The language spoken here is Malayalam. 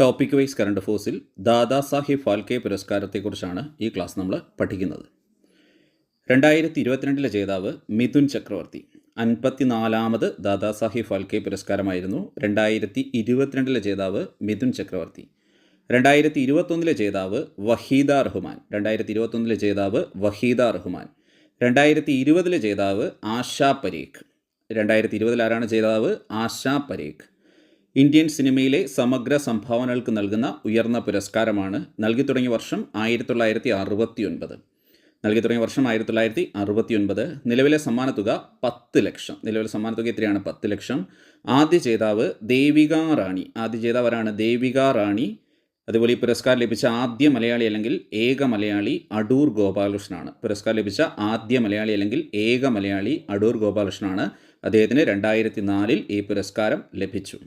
ടോപ്പിക് വൈസ് കറണ്ട് ഫോഴ്സിൽ ദാദാ സാഹിബ് ഫാൽക്കെ പുരസ്കാരത്തെക്കുറിച്ചാണ് ഈ ക്ലാസ് നമ്മൾ പഠിക്കുന്നത്. രണ്ടായിരത്തി ഇരുപത്തിരണ്ടിലെ ജേതാവ് മിഥുൻ ചക്രവർത്തി അൻപത്തിനാലാമത് ദാദാ സാഹിബ് ഫാൽക്കെ പുരസ്കാരമായിരുന്നു രണ്ടായിരത്തി ഇരുപത്തിരണ്ടിലെ ജേതാവ് മിഥുൻ ചക്രവർത്തി. രണ്ടായിരത്തി ഇരുപത്തൊന്നിലെ ജേതാവ് വഹീദ റഹ്മാൻ രണ്ടായിരത്തി ഇരുപത്തൊന്നിലെ ജേതാവ് വഹീദ റഹ്മാൻ. രണ്ടായിരത്തി ഇരുപതിലെ ജേതാവ് ആശാ പരീഖ് രണ്ടായിരത്തി ഇരുപതിൽ ആരാണ് ജേതാവ്? ആശാ പരീഖ്. ഇന്ത്യൻ സിനിമയിലെ സമഗ്ര സംഭാവനകൾക്ക് നൽകുന്ന ഉയർന്ന പുരസ്കാരമാണ് നൽകി തുടങ്ങിയ വർഷം ആയിരത്തി തൊള്ളായിരത്തി അറുപത്തി ഒൻപത് നൽകി തുടങ്ങിയ വർഷം ആയിരത്തി തൊള്ളായിരത്തി അറുപത്തി ഒൻപത് നിലവിലെ സമ്മാനത്തുക പത്ത് ലക്ഷം. നിലവിലെ സമ്മാനത്തുക എത്രയാണ്? പത്ത് ലക്ഷം. ആദ്യ ജേതാവ് ദേവിക റാണി. ആദ്യ ജേതാവ് ആരാണ് ദേവിക റാണി. അതുപോലെ ഈ പുരസ്കാരം ലഭിച്ച ആദ്യ മലയാളി അല്ലെങ്കിൽ ഏക മലയാളി അടൂർ ഗോപാലകൃഷ്ണനാണ്. പുരസ്കാരം ലഭിച്ച ആദ്യ മലയാളി അല്ലെങ്കിൽ ഏക മലയാളി അടൂർ ഗോപാലകൃഷ്ണനാണ്. അദ്ദേഹത്തിന് രണ്ടായിരത്തി നാലിൽ ഈ പുരസ്കാരം ലഭിച്ചു.